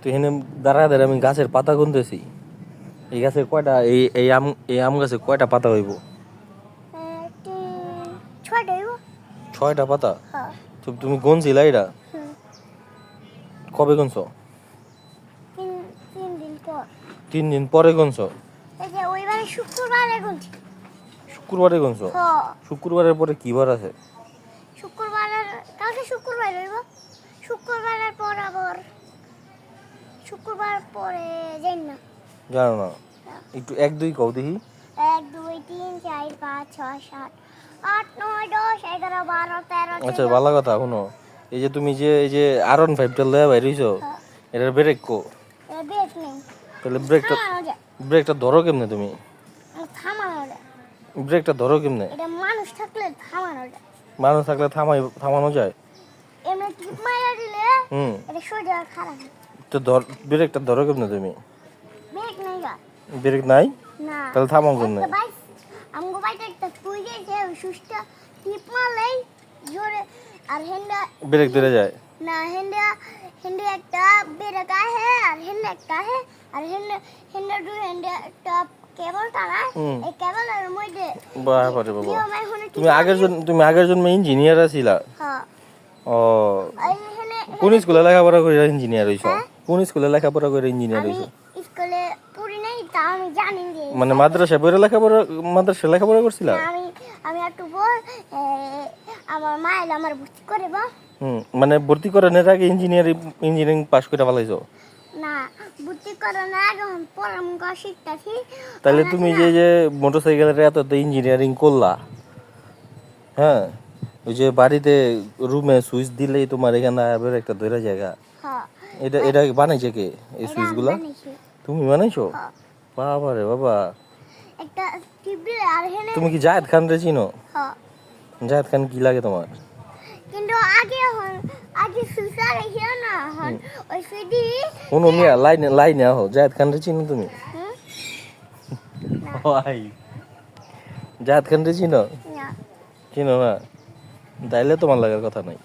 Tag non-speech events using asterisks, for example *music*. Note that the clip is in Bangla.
তো এখানে দাঁড়ায় দাঁড়ায় আমি গাছের পাতা গুনতেছি। এই গাছের কয়টা এই এই আম এই আম গাছে কয়টা পাতা হইব? ছয়টা ছয়টা পাতা? হ্যাঁ। তো তুমি গুনছিলা এটা কবে গুনছো? তিন দিন পর। গুনছো? শুক্রবারে গুনছি। শুক্রবারে গুনছো? শুক্রবারের পরে কি বার আছে? শুক্রবারের কালকে শুক্রবার হইব। শুক্রবারের পর আবার। শুক্রবার পরে যাই না। জানো না? একটু এক দুই কও দেখি। এক দুই তিন চার পাঁচ ছয় সাত আট নয় দশ এগারো বারো তেরো আচ্ছা ভালো কথা শুনো। এই যে তুমি যে এই যে আরন ফাইভটা লয়ে বাইরেছো হ্যাঁ, এটার ব্রেক কো বেশ নেই। তাহলে ব্রেকটা ব্রেকটা ধরো কেমনে তুমি? আর থামানো ব্রেকটা ধরো কেমনে? এটা মানুষ থাকলে থামানো যায়। মানুষ থাকলে থামাই থামানো যায়? এমনি টিপ মারা দিলে? হুম। এটা খারাপ। তো ধর ব্রেকটা ধরো কেমনে তুমি? নেই ব্রেক নাই? না। তাহলে থামাও কেমনে? একটা বাইক আমগো বাইকটা একটা তুই গেছে ওই সুসটা টিপ মারলেই জোরে আর হেন্ডা ব্রেক ধরে যায়। না হেন্ডা হেন্ডা একটা বেরক আর হেন্ডা একটা আহে আর হেন্ডা হেন্ডা দু হেন্ডা একটা কেবল। এই কেবলের মধ্যে কেউ তুমি আগের জন তুমি আগের ইঞ্জিনিয়ার আছিলা। হ্যাঁ। ও কোন স্কুলে লেখাপড়া করে ইঞ্জিনিয়ার হইছো? হ্যাঁ? কোন স্কুলে লেখাপড়া করে ইঞ্জিনিয়ার হইছো? স্কুলে পড়ি নাই তা আমি জানি মানে মাদ্রাসা পড়ে লেখাপড়া মাদ্রাসা লেখাপড়া করছিলা? আমি আমি একটু এ, আমার মা এলে আমার ভর্তি করে বা হুম মানে ভর্তি করানোর আগে ইঞ্জিনিয়ারিং ইঞ্জিনিয়ারিং পাস করে ফেলাইছো? না ভর্তি পড়ামুখ শিখতেছি। তাহলে তুমি যে যে মোটরসাইকেলের এত ইঞ্জিনিয়ারিং করলা হ্যাঁ? ওই যে বাড়িতে রুমে সুইচ দিলেই তোমার এখানে আবার একটা ধরে জায়গা। হ্যাঁ। এটা এটা বানাইছে কে এই সুইচগুলা তুমি বানাইছো? হ্যাঁ। বাবা রে বাবা। তুমি কি জাহেদ খান রে চিনো? হ্যাঁ। জাহেদ খান কি লাগে তোমার? কিন্তু আগে আগে সুসা রেখে না হন। ওই সুইডি কোনো মিয়া লাইনে লাইনে আহো। জাহেদ খান রে চিনো তুমি? ভাই *laughs* জাহেদ খান রে চিনো? না। চিনো না? তাইলে তোমার লাগার কথা নাই।